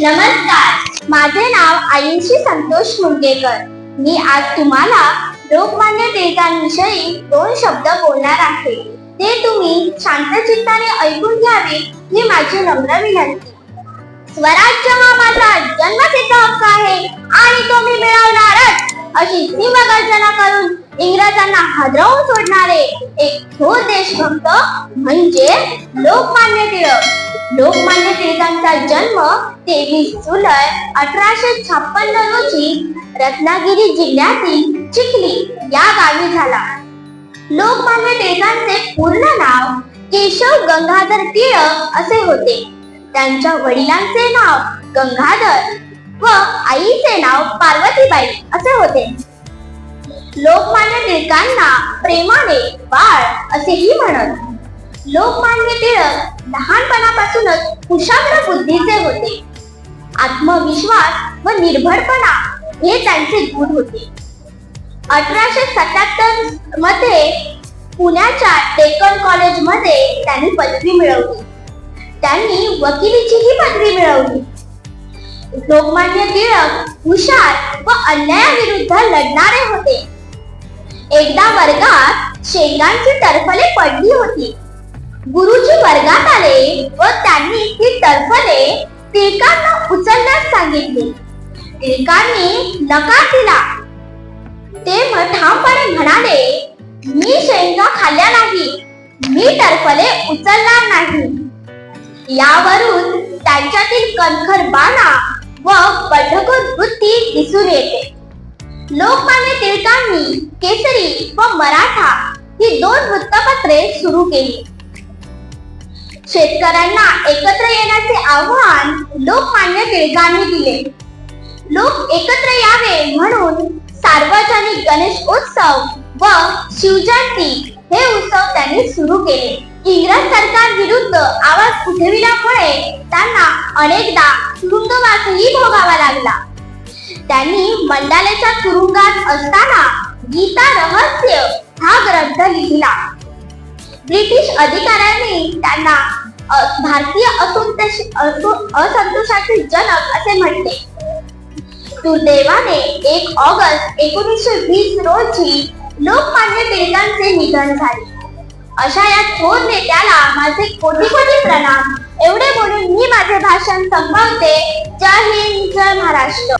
नमस्कार. माझे नाव आयुषी संतोष मुंडेकर. मी आज तुम्हाला लोकमान्य टिळकांविषयी दोन शब्द बोलणार आहे. ते तुम्ही शांत चित्ताने ऐकून घ्यावे ही माझी नम्र विनंती. स्वराज्य हा माझा जन्मसिद्ध हक्क आहे आणि तो मी मिळवणारच अशी सिंहगर्जना करून इंग्रजांना हादरवून सोडणारे एक थोर देशभक्त म्हणजे लोकमान्य टिळक. लोकमान्य टिळकांचा जन्म तेवीस जुलै अठराशे छप्पन्न रोजी रत्नागिरी जिल्ह्यातील चिखली या गावी झाला. लोकमान्य टिळकांचे पूर्ण नाव केशव गंगाधर टिळक असे होते. त्यांच्या वडिलांचे नाव गंगाधर व आईचे नाव पार्वतीबाई असे होते. लोकमान्य टिळकांना प्रेमाने बाळ असेही म्हणत लोकमान्य टिळक लहानपणापासूनच कुशाग्र बुद्धीचे होते. आत्मविश्वास व निर्भरपणा हे त्यांचे गुण होते. अठराशे सत्याहत्तरमध्ये पुण्याच्या डेक्कन कॉलेजमध्ये त्यांनी पदवी मिळवली. त्यांनी वकिलीचीही पदवी मिळवली. लोकमान्य टिळक हुशार व अन्यायाविरुद्ध लढणारे होते. एकदा वर्गात शेंगांची टरफले पडली होती. गुरुजी वर्गात आले व त्यांनी ती टरफले टिळकांना उचलण्यास सांगितले. टिळकांनी नकार दिला. ते ठामपणे म्हणाले मी शेंगा खाल्ल्या नाही मी टरफले उचलणार नाही. यावरून त्यांच्यातील कणखर बाणा व बंडखोर वृत्ती दिसून येते. लोकमान्य टिळकांनी केसरी व मराठा ही दोन वृत्तपत्रे सुरू केली. शेतकऱ्यांना एकत्र येण्याचे आव्हान लोकमान्य टिळकांनी दिले. लोक एकत्र यावे म्हणून सार्वजनिक गणेश उत्सव व शिवजयंती हे उत्सव त्यांनी सुरू केले. इंग्रज सरकार विरुद्ध आवाज उठविल्यामुळे त्यांना अनेकदा तुरुंगवासही भोगावा लागला. त्यांनी मंडालेच्या तुरुंगात असताना गीता रहस्य ब्रिटिश अधिकाऱ्यांनी त्यांना भारतीय असंतोष असंतोषाचे जनक असे म्हटले. दुर्दैवाने एक ऑगस्ट एकोणीसशे वीस रोजी लोकमान्य टिळकांचे निधन झाले. अशा या थोर नेत्याला माझे कोटी कोटी प्रणाम. एवढे बोलून मी माझे भाषण संपवते. जय हिंद जय महाराष्ट्र.